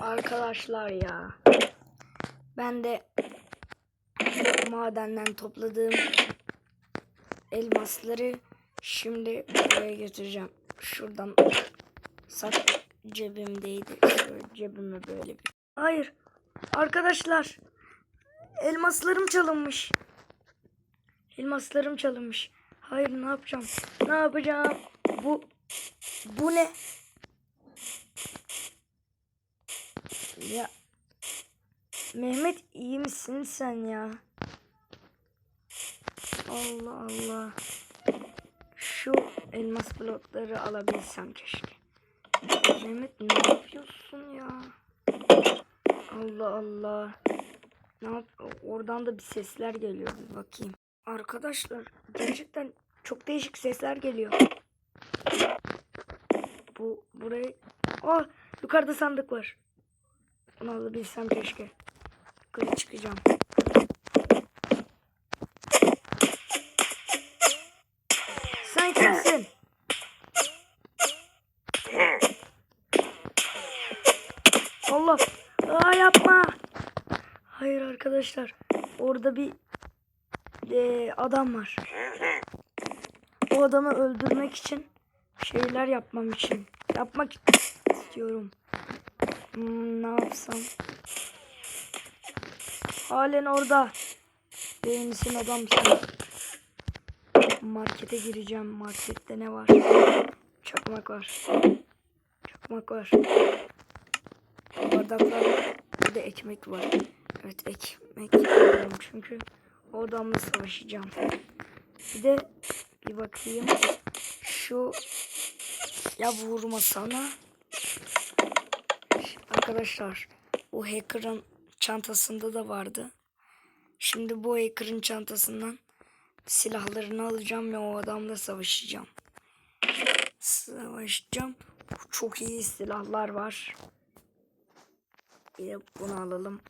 Arkadaşlar ya. Ben de madenden topladığım elmasları şimdi buraya götüreceğim. Şuradan sak cebimdeydi. Şöyle cebime böyle bir. Hayır. Arkadaşlar. Elmaslarım çalınmış. Elmaslarım çalınmış. Hayır ne yapacağım? Ne yapacağım? Bu bu ne? Ya Mehmet iyi misin sen ya? Allah Allah. Şu elmas blokları alabilsem keşke. Mehmet ne yapıyorsun ya? Allah Allah. Ne yap? Oradan da bir sesler geliyor. Bir bakayım. Arkadaşlar gerçekten çok değişik sesler geliyor. Bu burayı... Aa yukarıda sandık var. Onu alabilsem keşke. Yukarı çıkacağım. Sen kimsin? Allah. Aa yapma. Hayır arkadaşlar. Orada bir e, adam var. O adamı öldürmek için şeyler yapmam için. Yapmak istiyorum. Hmm, ne yapsam? Halen orada. Beğenisin adamsın. Markete gireceğim. Markette ne var? Çakmak var. Çakmak var. Bardaklar var. Bir de ekmek var. Evet ekmek alıyorum çünkü o adamla savaşacağım. Bir de bir bakayım. Şu ya vurma sana. Arkadaşlar o hacker'ın çantasında da vardı. Şimdi bu hacker'ın çantasından silahlarını alacağım ve o adamla savaşacağım. Savaşacağım. Çok iyi silahlar var. Bir de bunu alalım.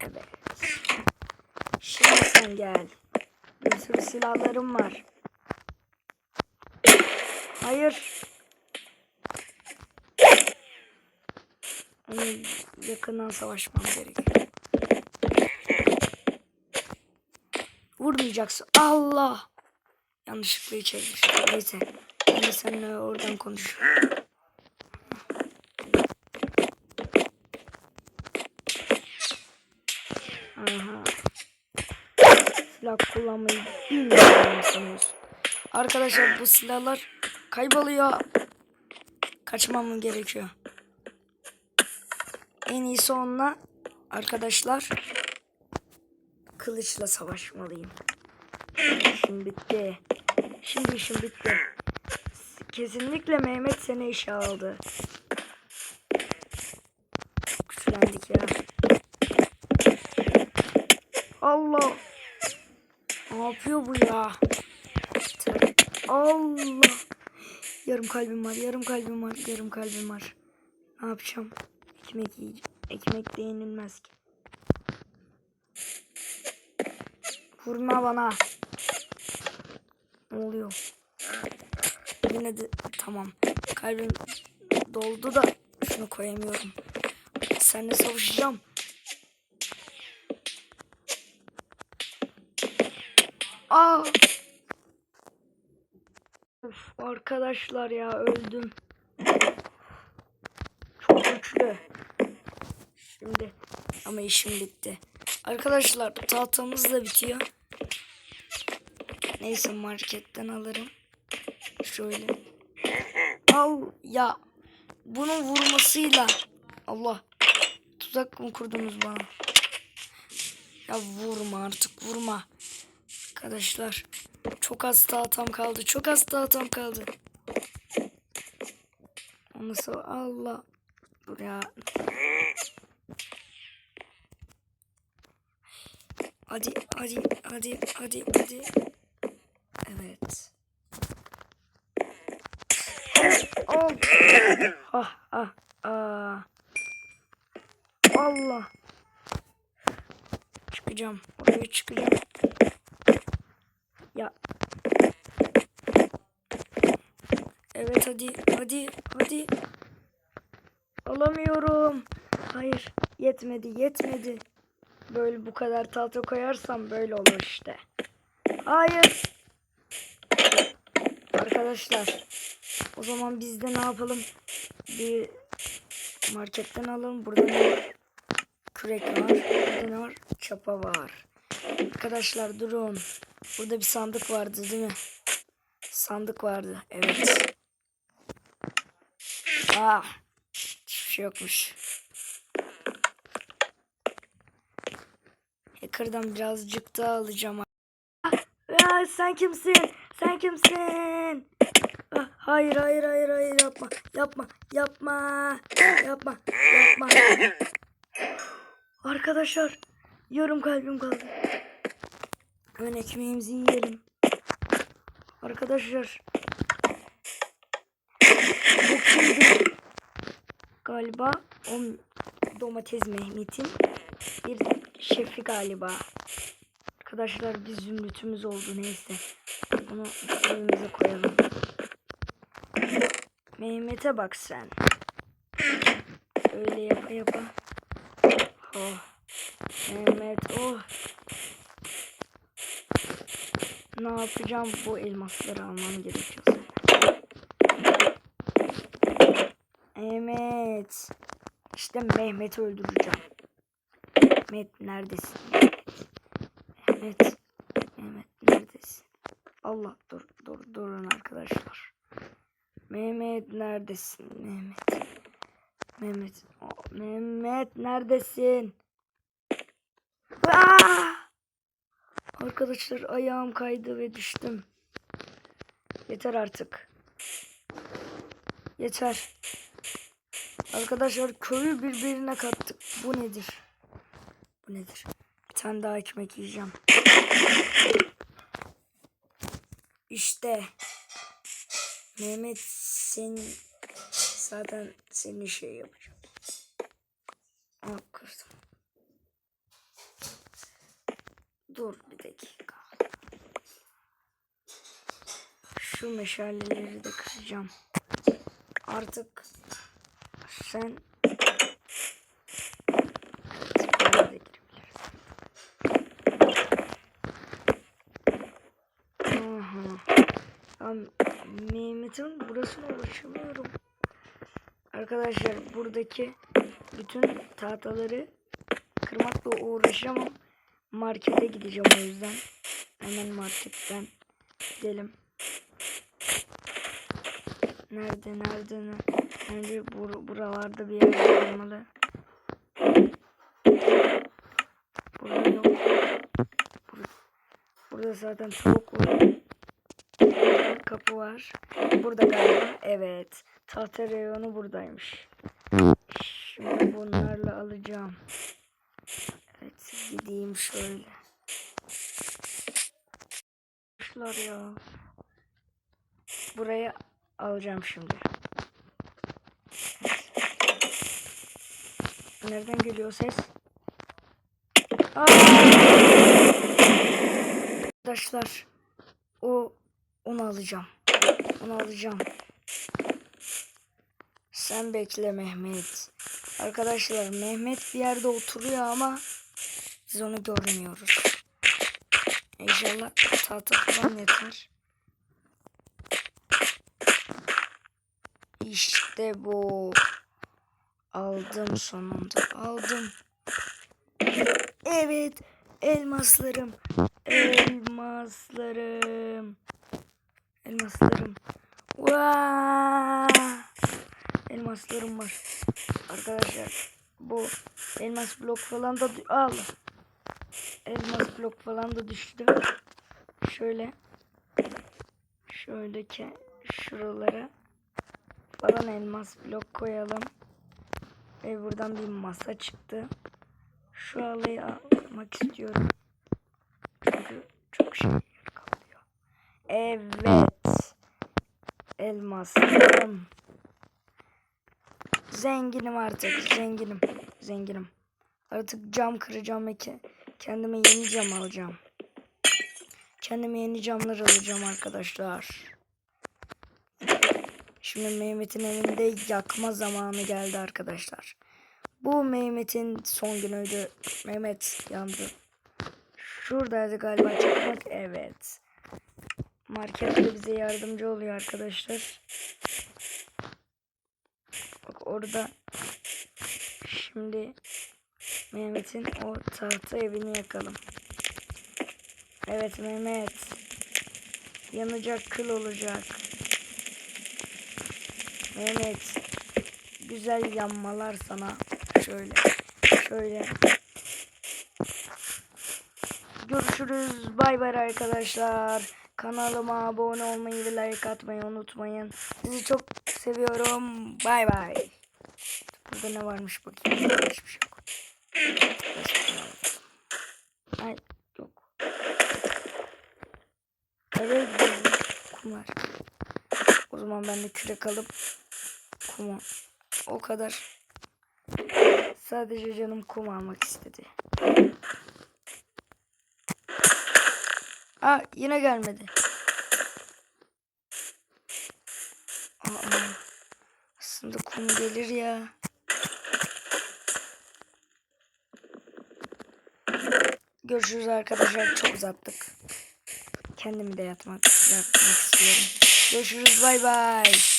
Evet. Şimdi sen gel. Bir sürü silahlarım var. Hayır. Onu yakından savaşmam gerekiyor. Vurmayacaksın. Allah. Yanlışlıkla düştüm. Neyse. Ben seninle oradan konuşuyorum. Silah kullanmayı bilmiyorum sanıyorsun. Arkadaşlar bu silahlar kayboluyor. Kaçmam gerekiyor. En iyisi onunla arkadaşlar kılıçla savaşmalıyım. İşim bitti. Şimdi işim bitti. Kesinlikle Mehmet seni işe aldı. Güçlendik ya. Allah. Ne yapıyor bu ya? Allah. Yarım kalbim var, yarım kalbim var, yarım kalbim var. Ne yapacağım? Ekmek yiyeceğim. Ekmek de yenilmez ki. Vurma bana. Ne oluyor? Yine de tamam. Kalbim doldu da şunu koyamıyorum. Seninle savaşacağım. Aa! Of, arkadaşlar ya öldüm. Çok güçlü. Şimdi ama işim bitti. Arkadaşlar tahtamız da bitiyor. Neyse marketten alırım. Şöyle. Al ya. Bunun vurmasıyla. Allah. Tuzak mı kurdunuz bana? Ya vurma artık vurma. Arkadaşlar. Çok az tahtam kaldı. Çok az tahtam kaldı. Nasıl Allah. Dur Hadi hadi hadi hadi hadi. Evet. Oh. Ah ah ah. Allah. Çıkacağım. Oraya çıkacağım. Ya. Evet hadi hadi hadi. Alamıyorum. Hayır. Yetmedi yetmedi. Böyle bu kadar tahta koyarsam böyle olur işte. Hayır. Arkadaşlar. O zaman biz de ne yapalım? Bir marketten alalım. Burada ne var? Kürek var. Burada ne var? Çapa var. Arkadaşlar durun. Burada bir sandık vardı değil mi? Sandık vardı. Evet. Ah. Hiçbir şey yokmuş. Hacker'dan birazcık daha alacağım. Ya sen kimsin? Sen kimsin? Ah, Hayır hayır hayır hayır yapma yapma yapma yapma yapma. Arkadaşlar yarım kalbim kaldı. Hemen ekmeğimizi yiyelim. Arkadaşlar. Bu kimdi? Galiba o domates Mehmet'in bir şefi galiba. Arkadaşlar bir zümrütümüz oldu neyse. Onu evimize koyalım. Mehmet'e bak sen. Öyle yapa yapa. Oh. Mehmet oh. Ne yapacağım? Bu elmasları almam gerekiyor. Mehmet. İşte Mehmet'i öldüreceğim. Mehmet neredesin? Mehmet. Mehmet neredesin? Allah dur dur durun arkadaşlar. Mehmet neredesin? Mehmet. Mehmet. Oh, Mehmet neredesin? Aa! Arkadaşlar ayağım kaydı ve düştüm. Yeter artık. Yeter. Arkadaşlar köyü birbirine kattık. Bu nedir? Bu nedir? Bir tane daha ekmek yiyeceğim. İşte. Mehmet sen zaten senin şey yapacağım. Aa, kırdım. Dur bir dakika. Şu meşaleleri de kıracağım. Artık sen Evet, buraya da girebiliriz. Aha. Ya, Mehmet'in burasına ulaşamıyorum. Arkadaşlar buradaki bütün tahtaları kırmakla uğraşamam. Markete gideceğim o yüzden. Hemen marketten gidelim. Nerede nerede ne? Bence bur buralarda bir yerde olmalı. Burada yok. Burada, burada zaten tavuk var. Kapı var. Burada galiba. Evet. Tahta reyonu buradaymış. Şimdi bunlarla alacağım. Evet gideyim şöyle. Şunlar ya. Buraya alacağım şimdi. Nereden geliyor ses? Aa! Arkadaşlar o onu alacağım. Onu alacağım. Sen bekle Mehmet. Arkadaşlar Mehmet bir yerde oturuyor ama biz onu görmüyoruz. İnşallah tahta falan yeter. İşte bu. Aldım sonunda. Aldım. Evet. Elmaslarım. Elmaslarım. Elmaslarım. Vaa! Elmaslarım var. Arkadaşlar bu elmas blok falan da al. Elmas blok falan da düştü. Şöyle. Şöyle ki şuralara falan elmas blok koyalım. Ve buradan bir masa çıktı. Şu halıyı almak istiyorum. Çünkü çok şey kalıyor. Evet. Elmaslarım. Zenginim artık. Zenginim. Zenginim. Artık cam kıracağım ve ke- kendime yeni cam alacağım. Kendime yeni camlar alacağım arkadaşlar. Şimdi Mehmet'in evinde yakma zamanı geldi arkadaşlar. Bu Mehmet'in son günüydü. Mehmet yandı. Şuradaydı galiba çakmak. Evet. Market de bize yardımcı oluyor arkadaşlar. Bak orada şimdi Mehmet'in o tahta evini yakalım. Evet Mehmet. Yanacak kıl olacak. Mehmet. Güzel yanmalar sana. Şöyle. Şöyle. Görüşürüz. Bay bay arkadaşlar. Kanalıma abone olmayı ve like atmayı unutmayın. Sizi çok seviyorum. Bay bay. Burada ne varmış bakayım. Hiçbir şey yok. Ay yok. Eve gidelim. Kumar. O zaman ben de kürek alıp kuma. O kadar. Sadece canım kum almak istedi. Aa yine gelmedi. Aa, aslında kum gelir ya. Görüşürüz arkadaşlar. Çok uzattık. Kendimi de yatmak, yatmak istiyorum. Görüşürüz. Bay bay.